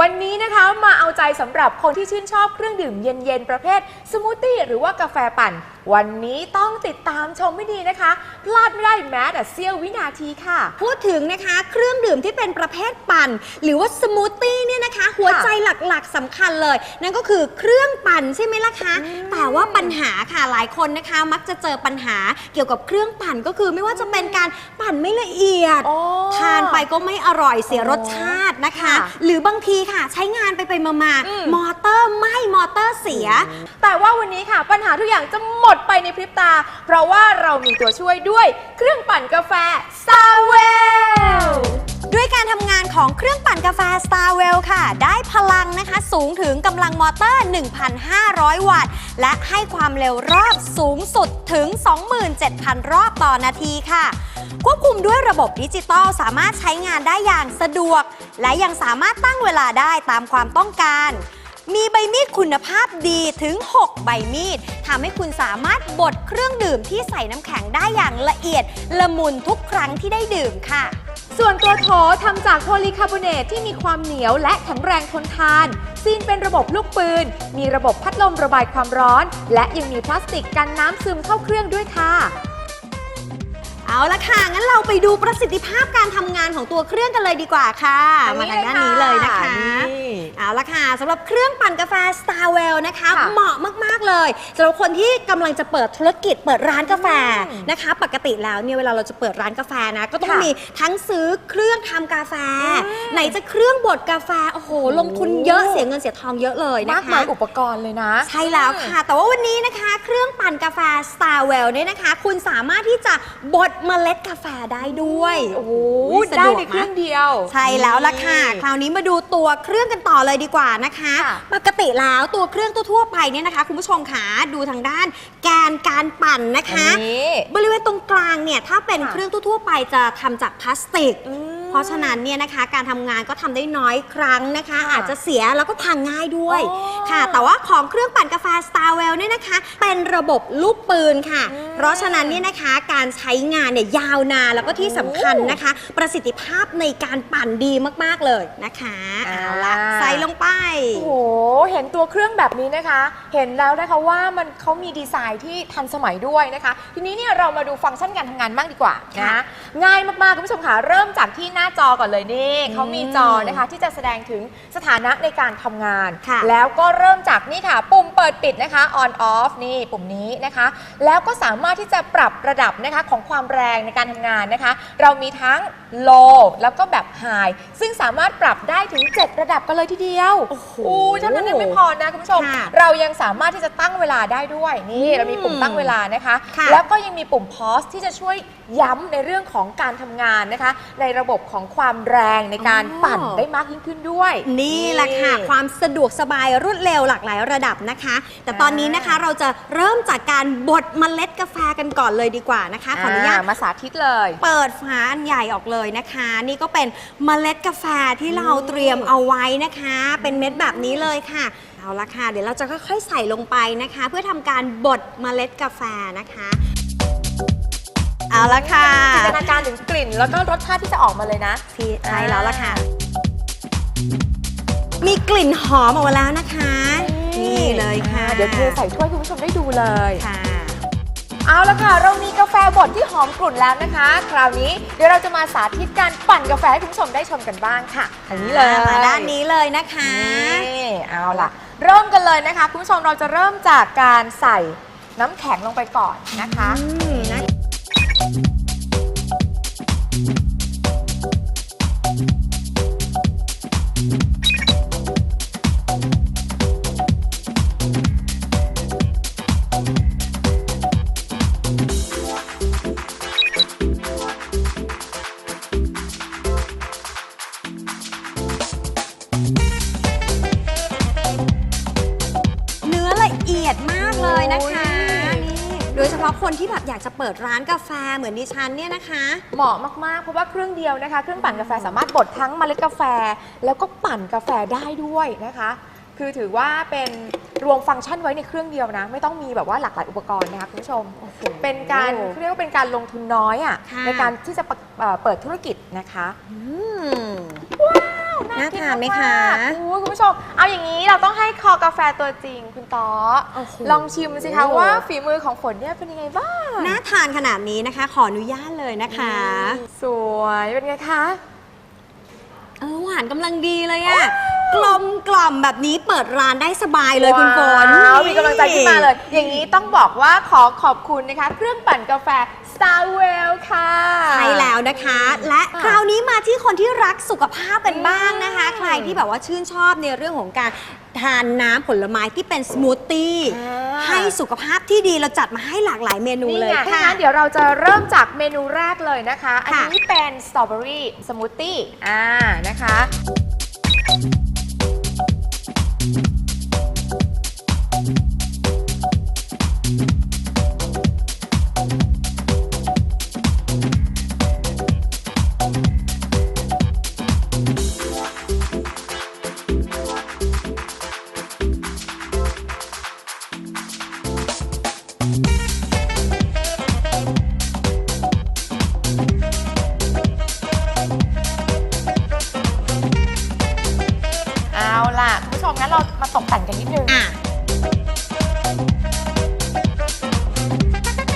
วันนี้นะคะมาเอาใจสำหรับคนที่ชื่นชอบเครื่องดื่มเย็นๆ ประเภทสมูทตี้หรือว่ากาแฟปั่น วันนี้ต้องติดตามชมไม่ดีนะคะ พลาดไม่ได้แม้แต่เสี้ยววินาทีค่ะ พูดถึงนะคะเครื่องดื่มที่เป็นประเภทปั่น หรือว่าสมูทตี้เนี่ยนะคะ หัวใจหลักๆสำคัญเลย นั่นก็คือเครื่องปั่นใช่ไหมล่ะคะ แต่ว่าปัญหาค่ะหลายคนนะคะ มักจะเจอปัญหาเกี่ยวกับเครื่องปั่นก็คือไม่ว่าจะเป็นการปั่นไม่ละเอียดอ๋อทานไปก็ไม่อร่อยเสียรสชาตินะคะค่ะหรือบางทีค่ะใช้งานไปไปมามาอืมมอเตอร์ไหม้มอเตอร์เสีย แต่ว่าวันนี้ค่ะ ปัญหาทุกอย่างจะหมดไปในพริบตา เพราะว่าเรามีตัวช่วยด้วยเครื่องปั่นกาแฟซาเวลด้วยการทำงานของเครื่องปั่นกาแฟ Starwell ค่ะ ได้พลังนะคะสูงถึงกำลังมอเตอร์ 1,500 วัตต์ และให้ความเร็วรอบสูงสุดถึง 27,000 รอบต่อนาทีค่ะ ควบคุมด้วยระบบดิจิตอลสามารถใช้งานได้อย่างสะดวก และยังสามารถตั้งเวลาได้ตามความต้องการ มีใบมีดคุณภาพดีถึง 6 ใบมีดทำให้คุณสามารถบดเครื่องดื่มที่ใส่น้ำแข็งได้อย่างละเอียด ละมุนทุกครั้งที่ได้ดื่มค่ะ ส่วนตัวโถทำจากโพลีคาร์บอเนตที่มีความเหนียวและแข็งแรงทนทาน ซีนเป็นระบบลูกปืน มีระบบพัดลมระบายความร้อน และยังมีพลาสติกกันน้ำซึมเข้าเครื่องด้วยค่ะ เอาละค่ะ งั้นเราไปดูประสิทธิภาพการทำงานของตัวเครื่องกันเลยดีกว่าค่ะอันนี้มาทางด้านนี้เลยนะคะ นี่เอาละค่ะสำหรับเครื่องปั่นกาแฟ Starwell นะคะ ค่ะเหมาะมาก ๆ เลยสำหรับคนที่กำลังจะเปิดธุรกิจเปิดร้านกาแฟอืมนะคะ ปกติแล้วเนี่ยเวลาเราจะเปิดร้านกาแฟนะ ก็ต้องค่ะมีทั้งซื้อเครื่องทำกาแฟ อืม ไหนจะเครื่องบดกาแฟ โอ้โห ลงทุนเยอะเสียเงินเสียทองเยอะเลยนะมากคะมายอุปกรณ์เลยนะ ใช่แล้วค่ะ แต่ว่าวันนี้นะคะ เครื่องปั่นกาแฟ Starwell เนี่ยนะคะ คุณสามารถที่จะบดเมล็ดกาแฟได้ด้วยโอ้โหสะได้ดวกในเครื่องนะเดียว ใช่แล้วล่ะค่ะ คราวนี้มาดูตัวเครื่องกันต่อเลยดีกว่านะคะ ค่ะปกติแล้วตัวเครื่องทั่วๆไปเนี่ยนะคะ คุณผู้ชมค่ะดูทางด้านแกนการปั่นนะคะ อันนี้บริเวณตรงกลางเนี่ยถ้าเป็นค่ะเครื่องทั่วๆไปจะทำจากพลาสติก อืมเพ ราะฉะนั้นเนี่ยนะคะการทำงานก็ทำได้น้อยครั้งนะคะค่ะอาจจะเสียแล้วก็พังง่ายด้วยอ๋อค่ะ แต่ว่าของเครื่องปั่นกาแฟ Starwell เนี่ยนะคะ เป็นระบบลูกปืนค่ะ อืม เพราะฉะนั้นเนี่ยนะคะการใช้งานเนี่ยยาวนานแล้วก็ที่สำคัญนะคะ ประสิทธิภาพในการปั่นดีมากๆเลยนะคะอ่าเอาละใส่ลงไป โอ้โห เห็นตัวเครื่องแบบนี้นะคะ เห็นแล้วนะคะว่ามันเขามีดีไซน์ที่ทันสมัยด้วยนะคะ ทีนี้เนี่ยเรามาดูฟังก์ชันการทำงานบ้างดีกว่าค่ะนะง่ายมากๆคุณผู้ชมค่ะ เริ่มจากที่หน้าจอก่อนเลยนี่เขามีจอนะคะที่จะแสดงถึงสถานะในการทำงาน ค่ะ แล้วก็เริ่มจากนี่ค่ะ ปุ่มเปิดปิดนะคะ on off นี่ปุ่มนี้นะคะ แล้วก็สามารถที่จะปรับระดับนะคะของความแรงในการทำงานนะคะ เรามีทั้ง low แล้วก็แบบ high ซึ่งสามารถปรับได้ถึง 7 ระดับกันเลยทีเดียว โอ้โหเท่านั้นยังไม่พอนะคุณผู้ชม ค่ะเรายังสามารถที่จะตั้งเวลาได้ด้วยนี่เรามีปุ่มตั้งเวลานะคะ ค่ะ แล้วก็ยังมีปุ่ม pause ที่จะช่วยย้ำในเรื่องของการทำงานนะคะ ในระบบของความแรงในการอ๋อปั่นได้มากยิ่งขึ้นด้วย นี่แหละค่ะ ความสะดวกสบายรวดเร็วหลากหลายระดับนะคะ แต่ตอนนี้นะคะเราจะเริ่มจากการบดเมล็ดกาแฟกันก่อนเลยดีกว่านะคะขออนุญาตมาสาธิตเลย เปิดฝาอันใหญ่ออกเลยนะคะ นี่ก็เป็นเมล็ดกาแฟที่เราเตรียมเอาไว้นะคะ เป็นเม็ดแบบนี้เลยค่ะเอาละค่ะ เดี๋ยวเราจะค่อยๆใส่ลงไปนะคะ เพื่อทำการบดเมล็ดกาแฟนะคะเอาละค่ะจินตนาการถึงกลิ่น แล้วก็รสชาติที่จะออกมาเลยนะพี่ใช่แล้วละค่ะ มีกลิ่นหอมออกมาแล้วนะคะ นี่เลยค่ะ เดี๋ยวเทใส่ถ้วยคุณผู้ชมได้ดูเลยค่ะ เอาละค่ะ เรามีกาแฟบดที่หอมกลุ่นแล้วนะคะ คราวนี้เดี๋ยวเราจะมาสาธิตการปั่นกาแฟให้คุณผู้ชมได้ชมกันบ้างค่ะอันนี้เลย มาด้านนี้เลยนะคะ นี่เอาล่ะ เริ่มกันเลยนะคะ คุณผู้ชมเราจะเริ่มจากการใส่น้ำแข็งลงไปก่อนนะคะอืมนะ จะเปิดร้านกาแฟเหมือนดิฉันเนี่ยนะคะ เหมาะมากๆ เพราะว่าเครื่องเดียวนะคะ เครื่องปั่นกาแฟสามารถบดทั้งเมล็ดกาแฟ แล้วก็ปั่นกาแฟได้ด้วยนะคะ คือถือว่าเป็นรวมฟังก์ชันไว้ในเครื่องเดียวนะ ไม่ต้องมีแบบว่าหลากหลายอุปกรณ์นะคะคุณผู้ชม เป็นการเรียกว่าเป็นการลงทุนน้อยอะ่ะค่ะ ในการที่จะปะเอ่อเปิดธุรกิจนะคะ อืม น่าทานไหมคะมากๆอู้คุณผู้ชม เอาอย่างนี้เราต้องให้คอกาแฟตัวจริงคุณต๊อโอ้โห ลองชิมสิคะว่าฝีมือของฝนเนี่ยเป็นยังไงบ้าง น่าทานขนาดนี้นะคะ ขออนุญาตเลยนะคะ สวยเป็นไงคะ เออหวานกำลังดีเลยอะกลมกล่อมแบบนี้เปิดร้านได้สบายเลยคุณฝนว้าวมีกำลังใจขึ้นมาเลย อย่างนี้ต้องบอกว่าขอขอบคุณนะคะ เครื่องปั่นกาแฟ Starwell ค่ะ ใช่แล้วนะคะ และค่ะคราวนี้มาที่คนที่รักสุขภาพกันบ้างนะคะอืมใครที่แบบว่าชื่นชอบในเรื่องของการทานน้ำผลไม้ที่เป็นสมูทตี้อ่าให้สุขภาพที่ดีเราจัดมาให้หลากหลายเมนูนี่เลยไงถ้าค่ะงั้นเดี๋ยวเราจะเริ่มจากเมนูแรกเลยนะคะ อันค่ะนี้เป็นสตรอเบอรี่สมูทตี้อ่านะคะ เอาล่ะคุณผู้ชมงั้นเรามาตกแต่งกันนิดนึง อะ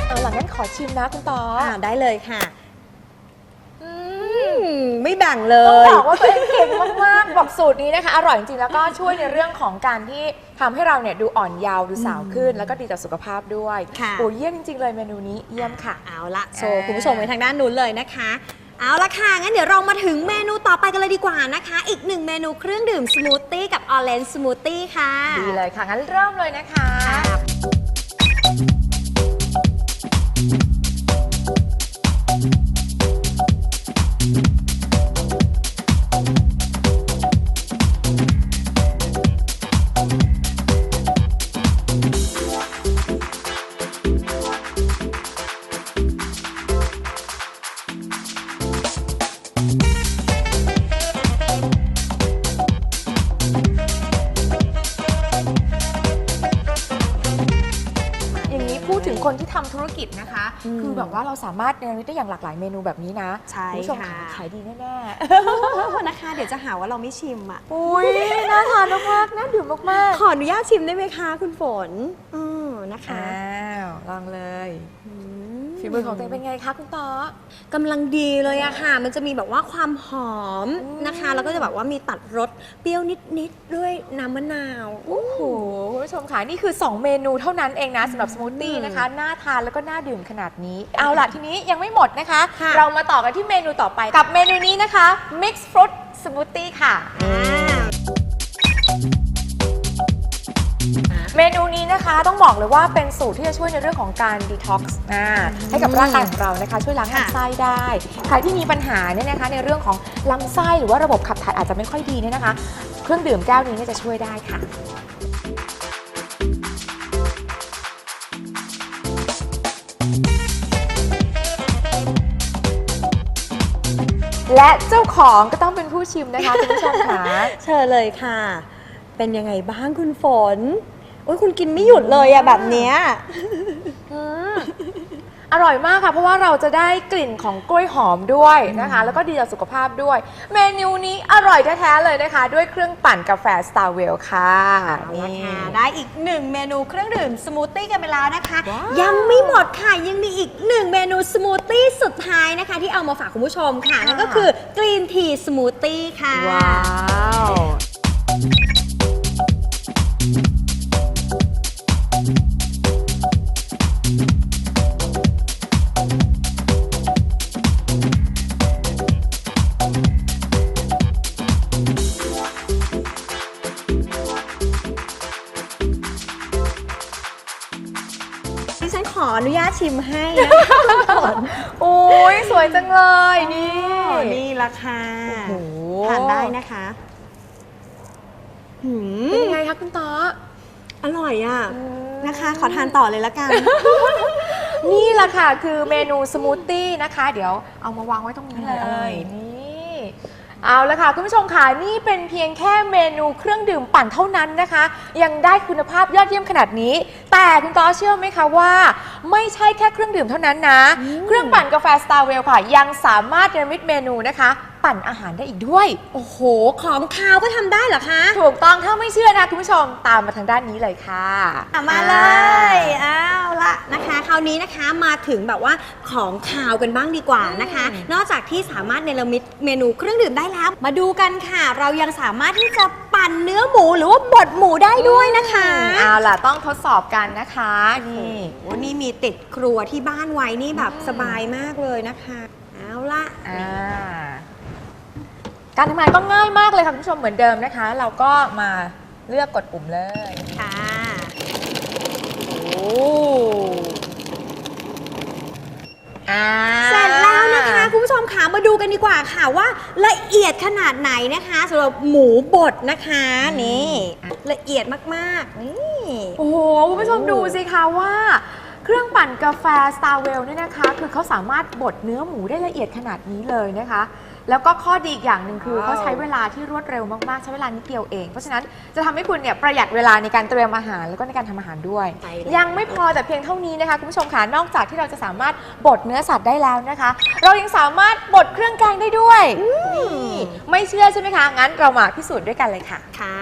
เอาล่ะงั้นขอชิมนะคุณต๊ออ่าได้เลยค่ะอือื มมไม่แบ่งเลต้องย บอกว่าตัวเองเก่งมากๆบอกสูตรนี้นะคะอร่อยจริงๆแล้วก็ช่วยในเรื่องของการที่ทำให้เราเนี่ยดูอ่อนเยาว์ดูสาวขึ้น แล้วก็ดีต่อสุขภาพด้วยค่ะ โอ้เยี่ยมจริงๆเลยเมนูนี้เยี่ยมค่ะ เอาละโชว์อ่าคุณผู้ชมไว้ทางด้านนู้นเลยนะคะ เอาละค่ะ งั้นเดี๋ยวเรามาถึงเมนูต่อไปกันเลยดีกว่านะคะ อีกหนึ่งเมนูเครื่องดื่มสมูทตี้กับออเรนจ์สมูทตี้ค่ะ ดีเลยค่ะ งั้นเริ่มเลยนะคะอย่ ว่าเราสามารถเนรมิตได้อย่างหลากหลายเมนูแบบนี้นะใช่ณผู้ชมค่ะ ขายดีแน่นะคะ เดี๋ยวจะหาว่าเราไม่ชิมอะๆอุ้ยน่าทานมากๆน่าดื่มมากขออนุญาตชิมได้ไหมคะ คุณฝนอือนะๆคะอ้าวลองเลยอื ฝีมือของตัวเองเป็นไงคะคุณต๊อกำลังดีเลยอะค่ะ มันจะมีแบบว่าความหอมอืมนะคะ แล้วก็จะแบบว่ามีตัดรสเปรี้ยวนิดๆด้วยน้ำมะนาวโอ้โหคุณผู้ชมค่ะนี่คือ 2 เมนูเท่านั้นเองนะสำหรับสมูทตี้นะคะน่าทานแล้วก็น่าดื่มขนาดนี้ เอาล่ะทีนี้ยังไม่หมดนะคะค่ะเรามาต่อกันที่เมนูต่อไปกับเมนูนี้นะคะ Mix Fruit Smoothie ค่ะอ่า เมนูนี้นะคะต้องบอกเลยว่าเป็นสูตรที่จะช่วยในเรื่องของการดีท็อกซ์ให้กับร่างกายของเรานะคะ ช่วยล้างค่ะลำไส้ได้ ใครที่มีปัญหาเนี่ยนะคะ ในเรื่องของลำไส้หรือว่าระบบขับถ่ายอาจจะไม่ค่อยดีเนี่ยนะคะ เครื่องดื่มแก้วนี้เนี่ยจะช่วยได้ค่ะและเจ้าของก็ต้องเป็นผู้ชิมนะคะคุณผู้ชมค่ะ เชิญเลยค่ะ เป็นยังไงบ้างคุณฝน โอ้ยคุณกินไม่หยุดเลยอะแบบเนี้ย อืมอร่อยมากค่ะ เพราะว่าเราจะได้กลิ่นของกล้วยหอมด้วยนะคะ แล้วก็ดีต่อสุขภาพด้วย เมนูนี้อร่อยแท้ๆเลยนะคะ ด้วยเครื่องปั่นกาแฟ Starwell ค่ะเอาละนี่ ค่ะได้อีกหนึ่งเมนูเครื่องดื่มสมูทตี้กันไปแล้วนะคะ ว้าว ยังไม่หมดค่ะ ยังมีอีกหนึ่งเมนูสมูทตี้สุดท้ายนะคะ ที่เอามาฝากคุณผู้ชมค่ะนั่นก็คือกรีนทีสมูทตี้ค่ะ ว้าว ออนุญาตชิมให้นะคะคุณฝนโอ้ยสวยจังเลยนี่ นี่ละค่ะโอ้โห ทานได้นะคะหืเป็นมยังไงคะคุณต๊ออร่อยอะอืมนะคะ ขอทานต่อเลยละกัน นี่แหละค่ะ คือเมนูสมูทตี้นะคะ เดี๋ยวเอามาวางไว้ตรงนี้เลอะไรเอ่ยยนี่ เอาละค่ะคุณผู้ชมค่ะนี่เป็นเพียงแค่เมนูเครื่องดื่มปั่นเท่านั้นนะคะ ยังได้คุณภาพยอดเยี่ยมขนาดนี้ แต่คุณต้อเชื่อไหมคะว่า ไม่ใช่แค่เครื่องดื่มเท่านั้นนะ เครื่องปั่นกาแฟ Star w e l l ค่ะ ยังสามารถเนรมิตเมนูนะคะ ปั่นอาหารได้อีกด้วย โอ้โห ของคาวก็ทำได้เหรอคะ ถูกต้องถ้าไม่เชื่อนะคุณผู้ชมตามมาทางด้านนี้เลยค่ะ อะมาเลยอ้าวละนะคะ คราวนี้นะคะมาถึงแบบว่าของคาวกันบ้างดีกว่านะคะ อืม นอกจากที่สามารถเนรมิตเมนูเครื่องดื่มได้แล้ว มาดูกันค่ะ เรายังสามารถที่จะปั่นเนื้อหมูหรือว่าบดหมูได้ด้วยนะคะ เอาล่ะต้องทดสอบกันนะคะนี่ โอ้นี่มีติดครัวที่บ้านไว้นี่แบบอืม สบายมากเลยนะคะ เอาละอ่า การทำงานก็ง่ายมากเลยค่ะคุณผู้ชมเหมือนเดิมนะคะ เราก็มาเลือกกดปุ่มเลยค่ะโอ้อ่า เสร็จแล้วนะคะคุณผู้ชมขามาดูกันดีกว่าค่ะว่าละเอียดขนาดไหนนะคะสำหรับหมูบดนะคะนี่ละเอียดมากๆนี่ โอ้โห คุณผู้ชมดูสิคะว่า เครื่องปั่นกาแฟ Star w e l l เนี่ยนะคะ คือเขาสามารถบดเนื้อหมูได้ละเอียดขนาดนี้เลยนะคะ แล้วก็ข้อดีอีกอย่างหนึ่งคือว้าว เขาใช้เวลาที่รวดเร็วมากๆ ใช้เวลานิดเดียวเอง เพราะฉะนั้นจะทำให้คุณเนี่ยประหยัดเวลาในการเตรียมอาหารแล้วก็ในการทำอาหารด้วยใช่แล้วยังไม่พอแต่เพียงเท่านี้นะคะ คุณผู้ชมค่ะนอกจากที่เราจะสามารถบดเนื้อสัตว์ได้แล้วนะคะ เรายังสามารถบดเครื่องแกงได้ด้วยนี่ไม่เชื่อใช่ไหมคะงั้นเรามาพิสูจน์ด้วยกันเลยค่ะ ค่ะ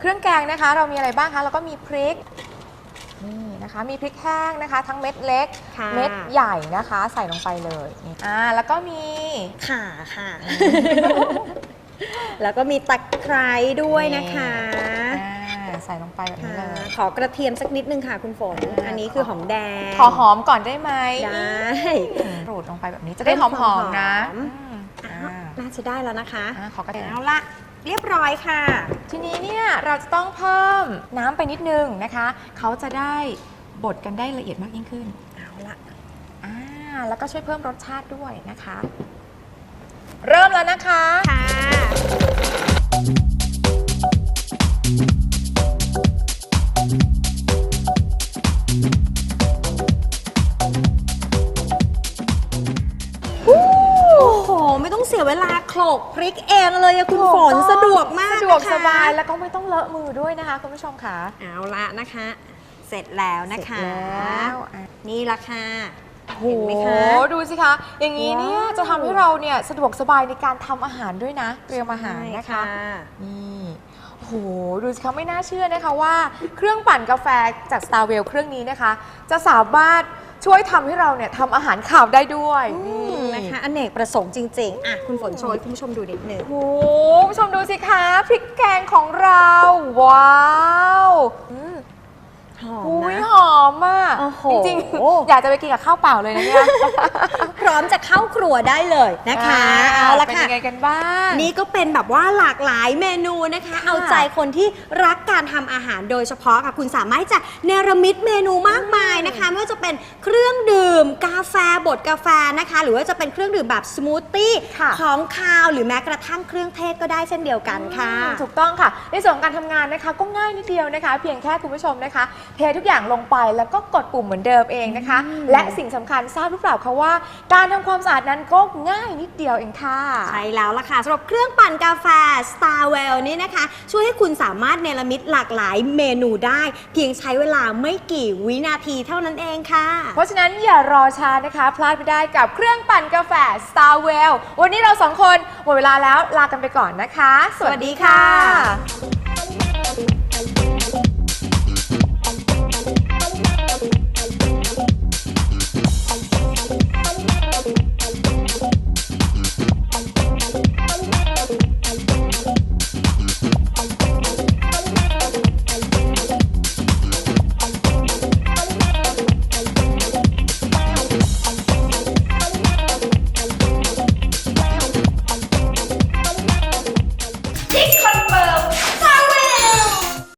เครื่องแกงนะคะ เรามีอะไรบ้างคะเราก็มีพริก นี่นะคะ มีพริกแห้งนะคะ ทั้งเม็ดเล็ก ค่ะเม็ดใหญ่นะคะ ใส่ลงไปเลยนี่อ่าแล้วก็มีค่ะค่ะ แล้วก็มีตะไคร้ด้วยนะคะอ่าใส่ลงไปแบบนี้ค่ะเลย ขอกระเทียมสักนิดนึงค่ะคุณฝน อ่า อันนี้คือหอมแดงขอหอมก่อนได้ไหมได้ โรดลงไปแบบนี้จะได้หอมๆนะหอมอืมอ้าอ่าวน่าจะได้แล้วนะคะอ่าขอกระเทียม เอาละเรียบร้อยค่ะ ทีนี้เนี่ยเราจะต้องเพิ่มน้ำไปนิดนึงนะคะ เขาจะได้ บดกันได้ละเอียดมากยิ่งขึ้น เอาละอ่าแล้วก็ช่วยเพิ่มรสชาติด้วยนะคะ เริ่มแล้วนะคะค่ะโอ้โห ไม่ต้องเสียเวลาโขลกพริกเองเลยอะคุณฝนสะดวกมากสะดวกนะคะสบายแล้วก็ไม่ต้องเลอะมือด้วยนะคะคุณผู้ชมค่ะ เอาละนะคะ เสร็จแล้วนะคะ เสร็จแล้วอะ นี่ละค่ะโอ้โหเห็นไหมคะ ดูสิคะ อย่างนี้เนี่ยว้าว จะทำให้เราเนี่ยสะดวกสบายในการทำอาหารด้วยนะ เตรียมอาหารนะคะใช่นี่โอ้โห ดูสิคะไม่น่าเชื่อนะคะว่าเครื่องปั่นกาแฟจาก Star w e l l เครื่องนี้นะคะ จะสามารถช่วยทำให้เราเนี่ยทำอาหารข่าวได้ด้วยอืนี่มนะคะอเนกประสงค์จริง ๆ อะ คุณฝนโชว์ให้คุณผู้ชมดูนิดนึงโอ้โหคุณผู้ชมดูสิคะพริกแกงของเรา ว้าวอืม หอมอุ้ยนะ หอมอะโอ้โห จริงๆ อยากจะไปกินกับข้าวเปล่าเลยนะเนี่ยพร้อมจะเข้าครัวได้เลยนะคะเอาละเป็นค่ะ ยังไงกันบ้าง นี่ก็เป็นแบบว่าหลากหลายเมนูนะคะ เอาใจคนที่รักการทำอาหารโดยเฉพาะค่ะ คุณสามารถที่จะเนรมิตเมนูมากมายนะคะ ไม่ว่าจะเป็นเครื่องดื่ม กาแฟบดกาแฟนะคะ หรือว่าจะเป็นเครื่องดื่มแบบสมูทตี้ค่ะ ของคาวหรือแม้กระทั่งเครื่องเทศก็ได้เช่นเดียวกันค่ะอืมถูกต้องค่ะ ในส่วนของการทำงานนะคะ ก็ง่ายนิดเดียวนะคะ เพียงแค่คุณผู้ชมนะคะเททุกอย่างลงไปแล้วก็กดปุ่มเหมือนเดิมเองนะคะ และสิ่งสำคัญทราบหรือเปล่าคะว่า การทำความสะอาดนั้นก็ง่ายนิดเดียวเองค่ะ ใช่แล้วล่ะค่ะสำหรับเครื่องปั่นกาแฟ Starwell นี่นะคะ ช่วยให้คุณสามารถเนรมิตหลากหลายเมนูได้ เพียงใช้เวลาไม่กี่วินาทีเท่านั้นเองค่ะ เพราะฉะนั้นอย่ารอช้านะคะ พลาดไม่ได้กับเครื่องปั่นกาแฟ Star w e l l วันนี้เราสองคนหมดเวลาแล้วลากันไปก่อนนะคะ สวัสดีค่ะ